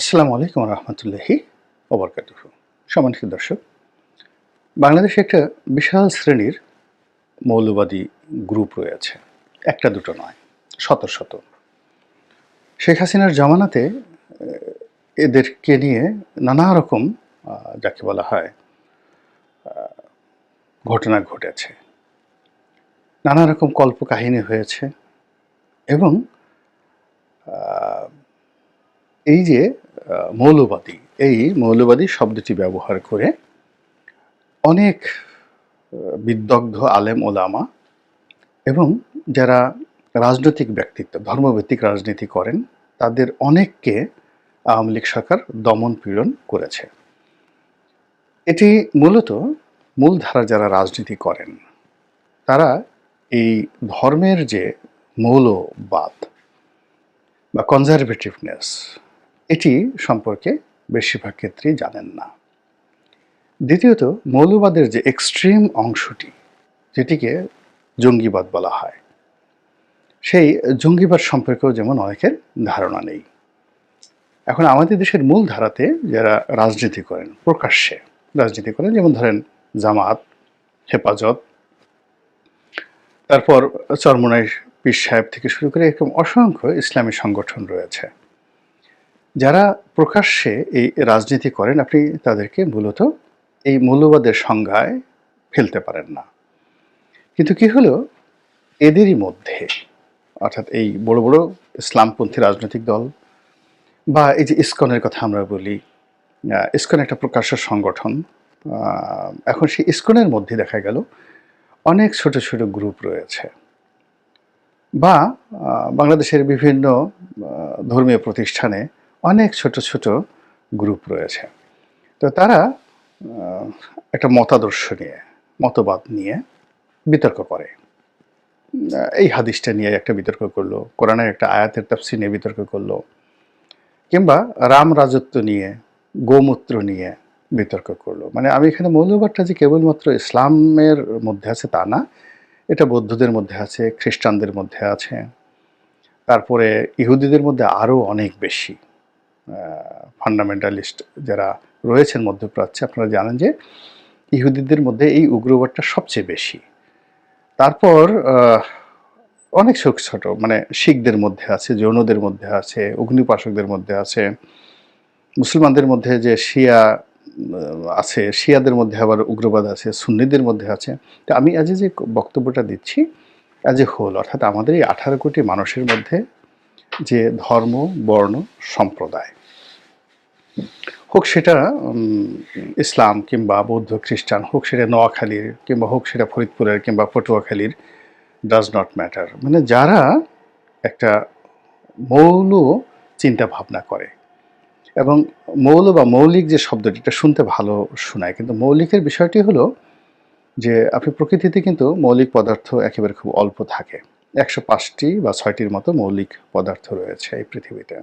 আসসালামু আলাইকুম রহমতুল্লাহি ওবরকাত সম্মানিত দর্শক, বাংলাদেশে একটা বিশাল শ্রেণির মৌলবাদী গ্রুপ রয়েছে একটা দুটো নয় শত শত। শেখ হাসিনার জামানাতে এদেরকে নিয়ে নানা রকম যাকে বলা হয় ঘটনা ঘটেছে। নানা রকম কল্পকাহিনী হয়েছে এবং এই যে মৌলবাদী। এই মৌলবাদী শব্দটি ব্যবহার করে অনেক বিদগ্ধ আলেম ওলামা এবং যারা রাজনৈতিক ব্যক্তিত্ব, ধর্মভিত্তিক রাজনীতি করেন, তাদের অনেককে আওয়ামী লীগ সরকার দমন পীড়ন করেছে। এটি মূলত মূলধারা যারা রাজনীতি করেন, তারা এই ধর্মের যে মৌলবাদ বা কনজারভেটিভনেস এটি সম্পর্কে বেশিরভাগ ক্ষেত্রেই জানেন না। দ্বিতীয়ত, মৌলবাদের যে এক্সট্রিম অংশটি, যেটিকে জঙ্গিবাদ বলা হয়, সেই জঙ্গিবাদ সম্পর্কেও যেমন অনেকের ধারণা নেই। এখন আমাদের দেশের মূল ধারাতে যারা রাজনীতি করেন, প্রকাশ্যে রাজনীতি করেন, যেমন ধরেন জামাত, হেফাজত, তারপর চরমনাই পীর সাহেব থেকে শুরু করে এরকম অসংখ্য ইসলামী সংগঠন রয়েছে। যারা প্রকাশ্যে এই রাজনীতি করেন, আপনি তাদেরকে মূলত এই মূল্যবাদের সংজ্ঞায় ফেলতে পারেন না। কিন্তু কি হলো? এদেরই মধ্যে, অর্থাৎ এই বড় বড় ইসলামপন্থী রাজনৈতিক দল বা এই যে ইস্কনের কথা আমরা বলি ইসকন একটা প্রকাশ্য সংগঠন এখন সেই ইস্কনের মধ্যে দেখা গেল অনেক ছোট ছোট গ্রুপ রয়েছে বা বাংলাদেশের বিভিন্ন ধর্মীয় প্রতিষ্ঠানে অনেক ছোট ছোট গ্রুপ রয়েছে। তো তারা একটা মতাদর্শ নিয়ে, মতবাদ নিয়ে বিতর্ক করে। এই হাদিসটা নিয়ে একটা বিতর্ক করল, কোরআনের একটা আয়াতের তাফসি নিয়ে বিতর্ক করল, কিংবা রাম রাজত্ব নিয়ে, গোমূত্র নিয়ে বিতর্ক করল। মানে আমি এখানে মৌলবাদটা যে কেবলমাত্র ইসলামের মধ্যে আছে তা না, এটা বৌদ্ধদের মধ্যে আছে, খ্রিস্টানদের মধ্যে আছে। তারপরে ইহুদিদের মধ্যে আরও অনেক বেশি। ফান্ডামেন্টালিস্ট যারা রয়েছেন মধ্যপ্রাচ্যে, আপনারা জানেন যে ইহুদিদের মধ্যে এই উগ্রবাদটা সবচেয়ে বেশি। তারপর অনেক ছোট ছোট মানে শিখদের মধ্যে আছে, যৌনদের মধ্যে আছে, অগ্নিপাশকদের মধ্যে আছে, মুসলমানদের মধ্যে যে শিয়া আছে, শিয়াদের মধ্যে আবার উগ্রবাদ আছে, সুন্নিদের মধ্যে আছে। তো আমি আজ যে বক্তব্যটা দিচ্ছি অ্যাজ এ হোল অর্থাৎ আমাদের এই আঠারো কোটি মানুষের মধ্যে যে ধর্ম, বর্ণ, সম্প্রদায়। হোক সেটা ইসলাম কিংবা বৌদ্ধ, খ্রিস্টান, হোক সেটা নোয়াখালীর কিংবা হোক সেটা ফরিদপুরের কিংবা পটুয়াখালীর ডাজ নট ম্যাটার মানে যারা একটা মৌল চিন্তা ভাবনা করে এবং মৌল বা মৌলিক যে শব্দটি, এটা শুনতে ভালো শোনায়। কিন্তু মৌলিকের বিষয়টি হলো যে, আপনি প্রকৃতিতে কিন্তু মৌলিক পদার্থ একেবারে খুব অল্প থাকে। একশো পাঁচটি বা ছয়টির মতো মৌলিক পদার্থ রয়েছে এই পৃথিবীতে।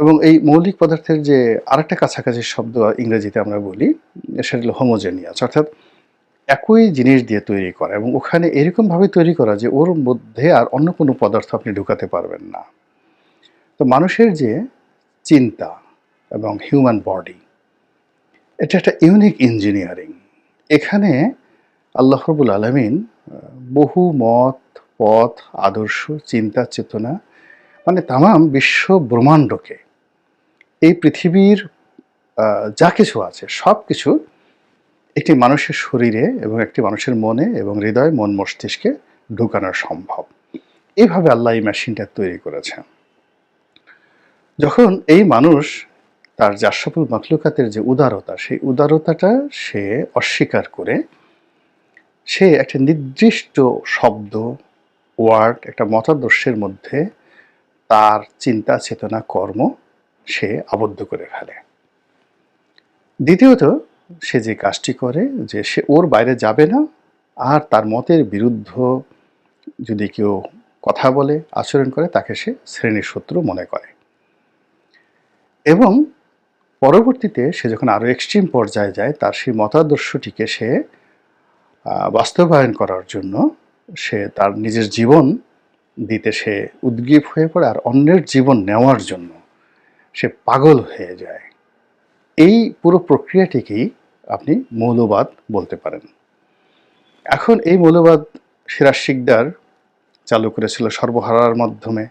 এবং এই মৌলিক পদার্থের যে আরেকটা কাছাকাছি শব্দ ইংরেজিতে আমরা বলি, সেটা হলো হোমোজেনিয়াস অর্থাৎ একই জিনিস দিয়ে তৈরি করা এবং ওখানে এরকমভাবে তৈরি করা যে ওর মধ্যে আর অন্য কোনো পদার্থ আপনি ঢুকাতে পারবেন না। তো মানুষের যে চিন্তা এবং হিউম্যান বডি এটা একটা ইউনিক ইঞ্জিনিয়ারিং এখানে আল্লাহরবুল আলমিন বহু মত পথ, আদর্শ, চিন্তা, চেতনা মানে তামাম বিশ্ব ব্রহ্মাণ্ডকে, এই পৃথিবীর যা কিছু আছে, সব কিছু একটি মানুষের শরীরে এবং একটি মানুষের মনে এবং হৃদয়, মন, মস্তিষ্কে ঢুকানো সম্ভব। এইভাবে আল্লাহ এই মেশিনটা তৈরি করেছেন। যখন এই মানুষ তার জাসফুল মাখলুকাতের যে উদারতা, সেই উদারতাটা সে অস্বীকার করে সে একটা নির্দিষ্ট শব্দ ওয়ার্ড একটা মতাদর্শের মধ্যে তার চিন্তা, চেতনা, কর্ম সে আবদ্ধ করে ফেলে। দ্বিতীয়ত, সে যে কাজটি করে, যে সে ওর বাইরে যাবে না, আর তার মতের বিরুদ্ধ যদি কেউ কথা বলে, আচরণ করে, তাকে সে শ্রেণির শত্রু মনে করে। এবং পরবর্তীতে সে যখন আরও এক্সট্রিম পর্যায়ে যায়, তার সেই মতাদর্শটিকে সে বাস্তবায়ন করার জন্য সে তার নিজের জীবন দিতে সে উদ্গ্রীব হয়ে পড়ে আর অন্যের জীবন নেওয়ার জন্য সে পাগল হয়ে যায়। এই পুরো প্রক্রিয়াটিকেই আপনি মৌলবাদ বলতে পারেন। এখন এই মৌলবাদ সিরাজ শিকদার চালু করেছিল সর্বহারার মাধ্যমে।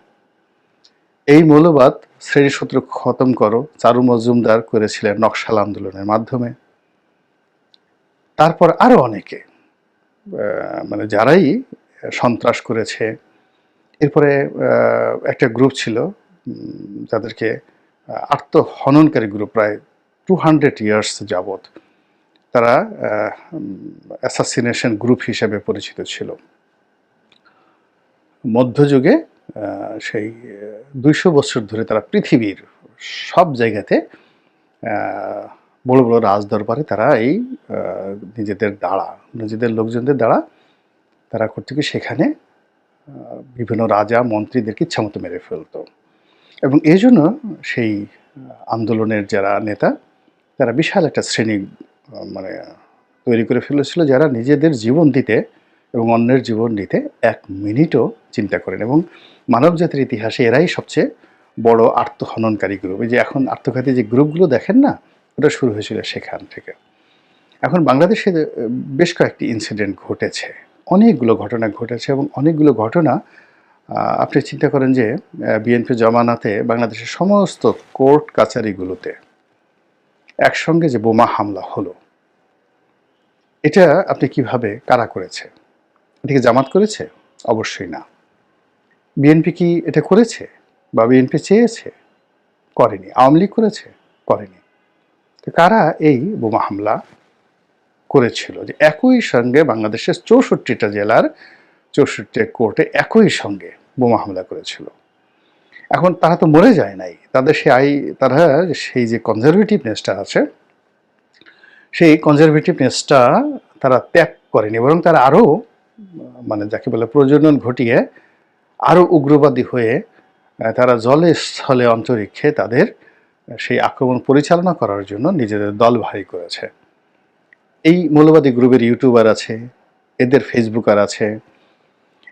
এই মৌলবাদ শ্রেণীসূত্র খতম করো, চারু মজুমদার করেছিলেন নকশাল আন্দোলনের মাধ্যমে। তারপর আরও অনেকে মানে যারাই সন্ত্রাস করেছে, এরপরে একটা গ্রুপ ছিল যাদেরকে আত্মহননকারী গ্রুপ প্রায় টু হান্ড্রেড ইয়ার্স যাবৎ তারা অ্যাসাসিনেশন গ্রুপ হিসেবে পরিচিত ছিল। মধ্যযুগে সেই দুইশো বছর ধরে তারা পৃথিবীর সব জায়গাতে আহ, বড় রাজ দরবারে তারা এই নিজেদের দ্বারা নিজেদের লোকজনদের দ্বারা তারা করতে কি সেখানে বিভিন্ন রাজা মন্ত্রীদেরকে ইচ্ছামতো মেরে ফেলতো। এবং এই জন্য সেই আন্দোলনের যারা নেতা তারা বিশাল একটা শ্রেণি মানে তৈরি করে ফেলেছিল যারা নিজেদের জীবন দিতে এবং অন্যের জীবন দিতে এক মিনিটও চিন্তা করেন। এবং মানব জাতির ইতিহাসে এরাই সবচেয়ে বড় আত্মহননকারী গ্রুপ এই যে এখন আত্মঘাতী যে গ্রুপগুলো দেখেন না ওটা শুরু হয়েছিল সেখান থেকে। এখন বাংলাদেশে বেশ কয়েকটি ইনসিডেন্ট ঘটেছে। অনেকগুলো ঘটনা ঘটেছে এবং অনেকগুলো ঘটনা আপনি চিন্তা করেন যে বিএনপি জমানাতে বাংলাদেশের সমস্ত কোর্ট কাছারিগুলোতে একসঙ্গে যে বোমা হামলা হলো, এটা আপনি কীভাবে, কারা করেছে? এটা কি জামাত করেছে? অবশ্যই না। বিএনপি কি এটা করেছে? বা বিএনপি চেয়েছে? করেনি। আওয়ামী লীগ করেছে? করেনি। কারা এই বোমা হামলা করেছিল? যে একই সঙ্গে বাংলাদেশের চৌষট্টিটা জেলার চৌষট্টি কোর্টে একই সঙ্গে বোমা হামলা করেছিল। এখন তারা তো মরে যায় নাই। তাদের সেই আই তারা সেই যে কনজারভেটিভনেসটা আছে, সেই কনজারভেটিভনেসটা তারা ত্যাগ করেনি বরং তারা আরও মানে যাকে বলে প্রজনন ঘটিয়ে আরও উগ্রবাদী হয়ে, তারা জলে স্থলে অন্তরিক্ষে তাদের সেই আক্রমণ পরিচালনা করার জন্য নিজেদের দল ভারী করেছে। এই মৌলবাদী গ্রুপের ইউটিউবার আছে, এদের ফেসবুকার আছে,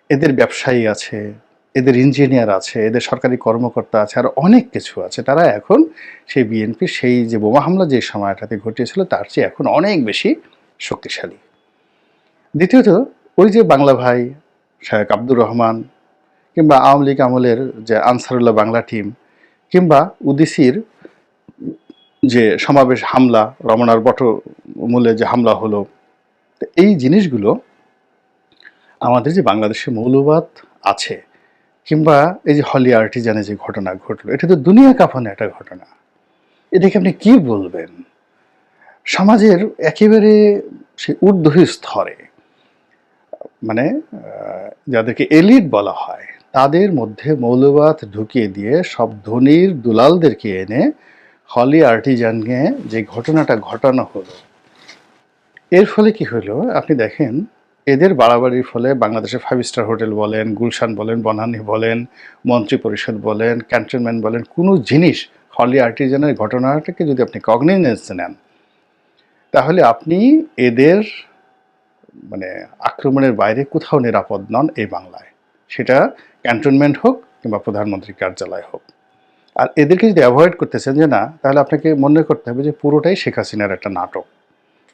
এদের ব্যবসায়ী আছে, এদের ইঞ্জিনিয়ার আছে, এদের সরকারি কর্মকর্তা আছে, আর অনেক কিছু আছে। তারা এখন সেই বিএনপি সেই যে বোমা হামলা যে সময়টাতে ঘটিয়েছিল, তার চেয়ে এখন অনেক বেশি শক্তিশালী। দ্বিতীয়ত, ওই যে বাংলা ভাই শাহেক আব্দুর রহমান, কিংবা আওয়ামী লীগ আমলের যে আনসারুল্লাহ বাংলা টিম, কিংবা উদিসির যে সমাবেশ হামলা, রমনার বটমূলে যে হামলা হলো এই জিনিসগুলো আমাদের যে বাংলাদেশে মৌলবাদ আছে, কিংবা এই যে হলি আর্টিজানে যে ঘটনা ঘটলো, এটা তো দুনিয়া কাঁপানো একটা ঘটনা। এটাকে আপনি কি বলবেন? সমাজের একেবারে সে ঊর্ধ্ব স্তরে মানে যাদেরকে এলিট বলা হয়, তাদের মধ্যে মৌলবাদ ঢুকিয়ে দিয়ে সব ধনির দুলালদেরকে এনে হলি আর্টিজানকে যে ঘটনাটা ঘটানো হলো, এর ফলে কি হলো? আপনি দেখেন, এদের বাড়াবাড়ির ফলে বাংলাদেশে ফাইভ স্টার হোটেল বলেন, গুলশান বলেন, বনানী বলেন, মন্ত্রী পরিষদ বলেন, ক্যান্টনমেন্ট বলেন, কোনো জিনিস হলি আর্টিজানের ঘটনাটাকে যদি আপনি কগনিনেন্স নেন, তাহলে আপনি এদের মানে আক্রমণের বাইরে কোথাও নিরাপদ নন এই বাংলায়। সেটা ক্যান্টনমেন্ট হোক কিংবা প্রধানমন্ত্রীর কার্যালয় হোক। আর এদেরকে যদি অ্যাভয়েড করতেছেন যে না, তাহলে আপনাকে মনে করতে হবে যে পুরোটাই শেখ হাসিনার একটা নাটক।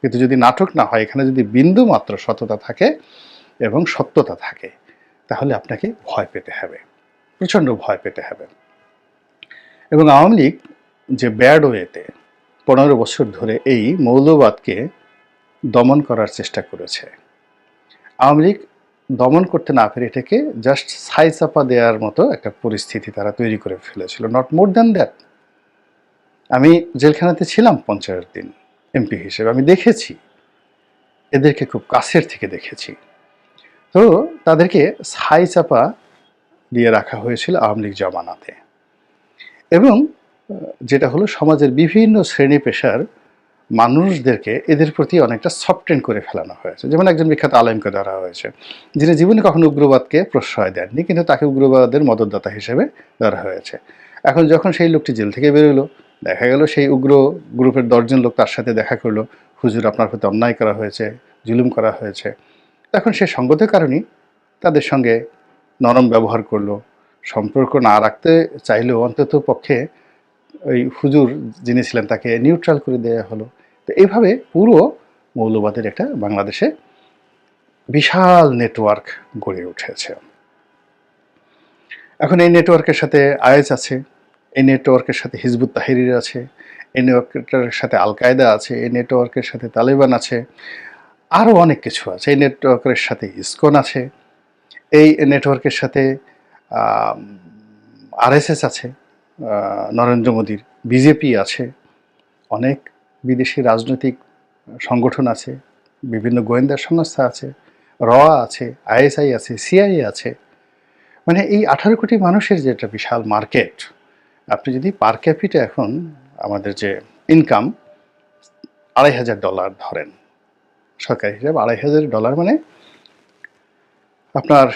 কিন্তু যদি নাটক না হয়, এখানে যদি বিন্দু মাত্র সততা থাকে এবং সত্যতা থাকে, তাহলে আপনাকে ভয় পেতে হবে। প্রচণ্ড ভয় পেতে হবে। এবং আওয়ামী লীগ যে ব্যাড ওয়েতে পনেরো বছর ধরে এই মৌলবাদকে দমন করার চেষ্টা করেছে, আওয়ামী লীগ দমন করতে না পেরে এটাকে জাস্ট ছাই চাপা দেওয়ার মতো একটা পরিস্থিতি তারা তৈরি করে ফেলেছিল। নট মোর দ্যান দ্যাট আমি জেলখানাতে ছিলাম পঞ্চায়েত দিন এমপি হিসেবে। আমি দেখেছি। এদেরকে খুব কাছের থেকে দেখেছি। তো তাদেরকে ছাই চাপা দিয়ে রাখা হয়েছিল আওয়ামী লীগ জমানাতে। এবং যেটা হলো সমাজের বিভিন্ন শ্রেণি পেশার মানুষদেরকে এদের প্রতি অনেকটা সফটেন করে ফেলানো হয়েছে। যেমন একজন বিখ্যাত আলেমকে ধরা হয়েছে, যিনি জীবনে কখনো উগ্রবাদকে প্রশ্রয় দেননি, কিন্তু তাকে উগ্রবাদের মদতদাতা হিসেবে ধরা হয়েছে। এখন যখন সেই লোকটি জেল থেকে বেরোলো, দেখা গেল সেই উগ্র গ্রুপের দশজন লোক তার সাথে দেখা করল, হুজুর, আপনার প্রতি অন্যায় করা হয়েছে, জুলুম করা হয়েছে। তখন সে সঙ্গতের কারণেই তাদের সঙ্গে নরম ব্যবহার করল। সম্পর্ক না রাখতে চাইলেও অন্তত পক্ষে ওই হুজুর যিনি ছিলেন তাকে নিউট্রাল করে দেওয়া হলো। তো এইভাবে পুরো মৌলবাদের একটা বাংলাদেশে বিশাল নেটওয়ার্ক গড়ে উঠেছে। এখন এই নেটওয়ার্কের সাথে আয়েস আছে, এই নেটওয়ার্কের সাথে হিজবুত তাহিরির আছে, এই নেটওয়ার্কের সাথে আল কায়দা আছে, এই নেটওয়ার্কের সাথে তালেবান আছে আরও অনেক কিছু আছে। এই নেটওয়ার্কের সাথে ইসকন আছে, এই নেটওয়ার্কের সাথে আরএসএস আছে। নরেন্দ্র মোদীর। বিজেপি আছে, অনেক বিদেশি রাজনৈতিক সংগঠন আছে, বিভিন্ন গোয়েন্দা সংস্থা আছে র আছে, আইএসআই আছে, সিআইএ আছে। মানে এই আঠারো কোটি মানুষের যে একটা বিশাল মার্কেট, আপনি যদি পার ক্যাপিটা এখন আমাদের যে ইনকাম আড়াই হাজার ডলার ধরেন, সরকারি হিসাবে আড়াই হাজার ডলার মানে আপনার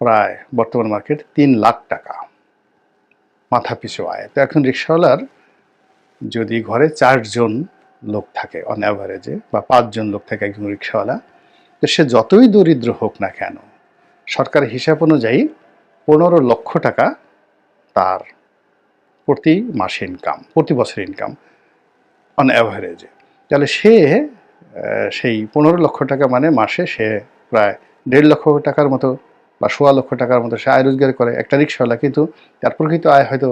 প্রায় বর্তমান মার্কেট তিন লাখ টাকা। মাথা পিছু আয়। তো এখন রিক্সাওয়ালার যদি ঘরে চারজন লোক থাকে অন অ্যাভারেজে বা পাঁচজন লোক থাকে একজন রিক্সাওয়ালা, তো সে যতই দরিদ্র হোক না কেন সরকার হিসাব অনুযায়ী পনেরো লক্ষ টাকা তার প্রতি মাসে ইনকাম প্রতি বছর ইনকাম অন অ্যাভারেজে তাহলে সে সেই পনেরো লক্ষ টাকা মানে মাসে সে প্রায় দেড় লক্ষ টাকার মতো বা সোয়া লক্ষ টাকার মতো সে আয় রোজগার করে একটা রিক্সাওয়ালা, কিন্তু তার প্রকৃত আয় হয়তো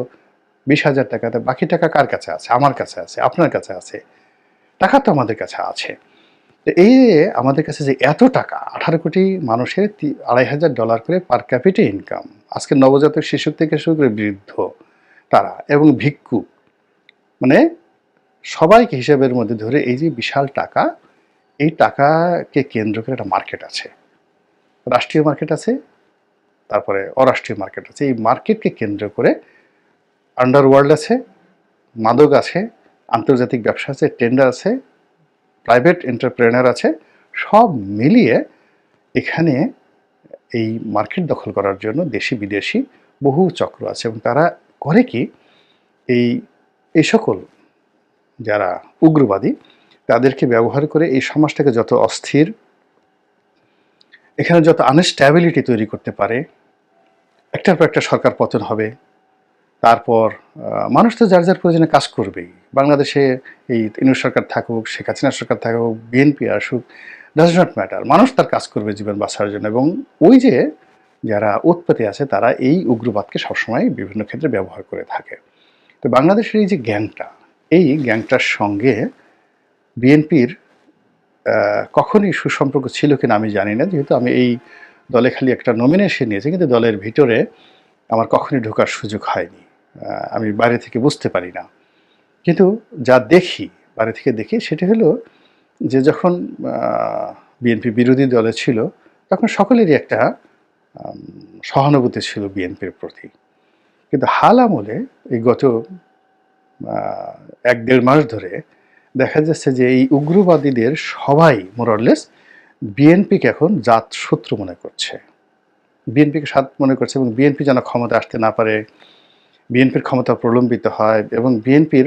বিশ হাজার টাকাতে বাকি টাকা কার কাছে আছে? আমার কাছে আছে, আপনার কাছে আছে। টাকা তো আমাদের কাছে আছে। এই আমাদের কাছে যে এত টাকা, আঠারো কোটি মানুষের আড়াই হাজার ডলার করে পার ক্যাপিটে ইনকাম আজকে নবজাতক শিশু থেকে শুরু করে বৃদ্ধ তারা এবং ভিক্ষু মানে সবাইকে হিসাবের মধ্যে ধরে এই যে বিশাল টাকা, এই টাকাকে কেন্দ্র করে একটা মার্কেট আছে। রাষ্ট্রীয় মার্কেট আছে তারপরে অরাষ্ট্রীয় মার্কেট আছে। এই মার্কেটকে কেন্দ্র করে আন্ডারওয়ার্ল্ড আছে, মাদক আছে, আন্তর্জাতিক ব্যবসা আছে টেন্ডার আছে প্রাইভেট এন্টারপ্রেনার আছে, সব মিলিয়ে এখানে এই মার্কেট দখল করার জন্য দেশি বিদেশি বহু চক্র আছে এবং তারা করে কি এই এই সকল যারা উগ্রবাদী তাদেরকে ব্যবহার করে এই সমাজটাকে যত অস্থির, এখানে যত আনস্ট্যাবিলিটি তৈরি করতে পারে একটার পর একটা সরকার পতন হবে। তারপর মানুষ তো যার যার প্রয়োজনে কাজ করবেই। বাংলাদেশে এই ইউনিট সরকার থাকুক, শেখ হাসিনা সরকার থাকুক, বিএনপি আসুক ডাজ নট ম্যাটার মানুষ তার কাজ করবে জীবন বাঁচার জন্য এবং ওই যে যারা উৎপত্তি আছে, তারা এই উগ্রবাদকে সবসময় বিভিন্ন ক্ষেত্রে ব্যবহার করে থাকে। তো বাংলাদেশের এই যে গ্যাংটা, এই গ্যাংটার সঙ্গে বিএনপির কখনই সুসম্পর্ক ছিল কিনা আমি জানি না। যেহেতু আমি এই দলে খালি একটা নমিনেশন নিয়েছে, কিন্তু দলের ভিতরে আমার কখনই ঢোকার সুযোগ হয়নি। আমি বাইরে থেকে বুঝতে পারি না। কিন্তু যা দেখি, বাইরে থেকে দেখি, সেটি হলো যে যখন বিএনপি বিরোধী দলে ছিল, তখন সকলেরই একটা সহানুভূতি ছিল বিএনপির প্রতি। কিন্তু হাল আমলে এই গত এক দেড় মাস ধরে দেখা যাচ্ছে যে এই উগ্রবাদীদের সবাই মোরলেস বিএনপিকে এখন জাত শত্রু মনে করছে। বিএনপিকে সাত মনে করছে এবং বিএনপি যেন ক্ষমতা আসতে না পারে, বিএনপির ক্ষমতা প্রলম্বিত হয় এবং বিএনপির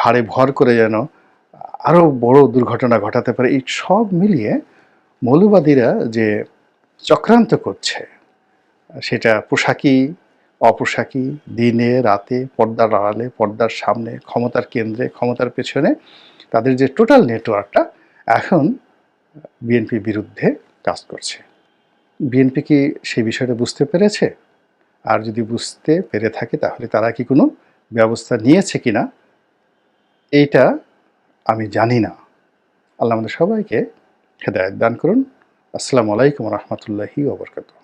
ঘাড়ে ভর করে যেন আরও বড় দুর্ঘটনা ঘটাতে পারে, এই সব মিলিয়ে মৌলবাদীরা যে চক্রান্ত করছে, সেটা পোশাকি অপোশাকি দিনে, রাতে, পর্দার আড়ালে, পর্দার সামনে, ক্ষমতার কেন্দ্রে, ক্ষমতার পেছনে, তাদের যে টোটাল নেটওয়ার্কটা এখন বিএনপি বিরুদ্ধে কাজ করছে। বিএনপি কি সেই বিষয়টা বুঝতে পেরেছে? আর যদি বুঝতে পেরে থাকে, তাহলে তারা কি কোনো ব্যবস্থা নিয়েছে কি না এইটা আমি জানি না। আল্লাহ আমাদের সবাইকে হেদায়ত দান করুন। আসসালামু আলাইকুম রহমতুল্লাহি ওবরকাতুহ